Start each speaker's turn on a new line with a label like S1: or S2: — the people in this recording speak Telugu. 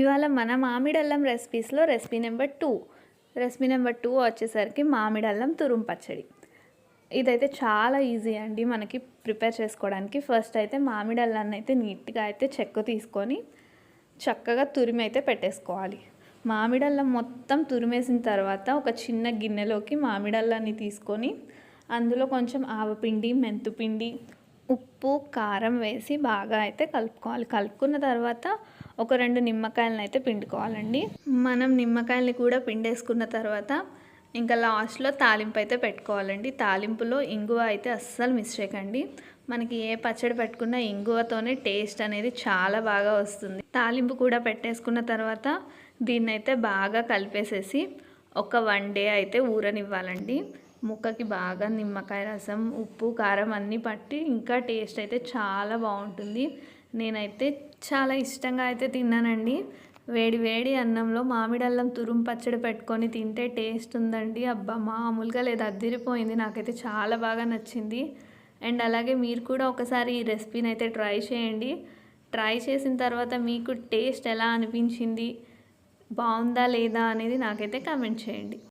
S1: ఇవాళ మన మామిడి అల్లం రెసిపీస్లో recipe number two. Recipe number two వచ్చేసరికి మామిడి అల్లం తురుము పచ్చడి. ఇదైతే చాలా ఈజీ అండి మనకి ప్రిపేర్ చేసుకోవడానికి. ఫస్ట్ అయితే మామిడి అల్లాన్ని అయితే నీట్గా అయితే చెక్క తీసుకొని చక్కగా తురిమి అయితే పెట్టేసుకోవాలి. మామిడి అల్లం మొత్తం తురిమేసిన తర్వాత ఒక చిన్న గిన్నెలోకి మామిడల్లాన్ని తీసుకొని అందులో కొంచెం ఆవపిండి మెంతుపిండి ఉప్పు కారం వేసి బాగా అయితే కలుపుకోవాలి. కలుపుకున్న తర్వాత ఒక రెండు నిమ్మకాయలను అయితే పిండుకోవాలండి. మనం నిమ్మకాయల్ని కూడా పిండేసుకున్న తర్వాత ఇంకా లాస్ట్లో తాలింపు అయితే పెట్టుకోవాలండి. తాలింపులో ఇంగువ అయితే అస్సలు మిస్ చేయకండి. మనకి ఏ పచ్చడి పెట్టుకున్నా ఇంగువతోనే టేస్ట్ అనేది చాలా బాగా వస్తుంది. తాలింపు కూడా పెట్టేసుకున్న తర్వాత దీన్ని అయితే బాగా కలిపేసేసి ఒక వన్ డే అయితే ఊరనివ్వాలండి. ముక్కకి బాగా నిమ్మకాయ రసం ఉప్పు కారం అన్నీ పట్టి ఇంకా టేస్ట్ అయితే చాలా బాగుంటుంది. నేనైతే చాలా ఇష్టంగా అయితే తిన్నానండి. వేడి వేడి అన్నంలో మామిడి అల్లం తురుము పచ్చడి పెట్టుకొని తింటే టేస్ట్ ఉందండి. అబ్బా మామూలుగా లేదు అద్దిరిపోయింది. నాకైతే చాలా బాగా నచ్చింది. అండ్ అలాగే మీరు కూడా ఒకసారి ఈ రెసిపీని అయితే ట్రై చేయండి. ట్రై చేసిన తర్వాత మీకు టేస్ట్ ఎలా అనిపించింది? బాగుందా లేదా అనేది నాకైతే కామెంట్ చేయండి.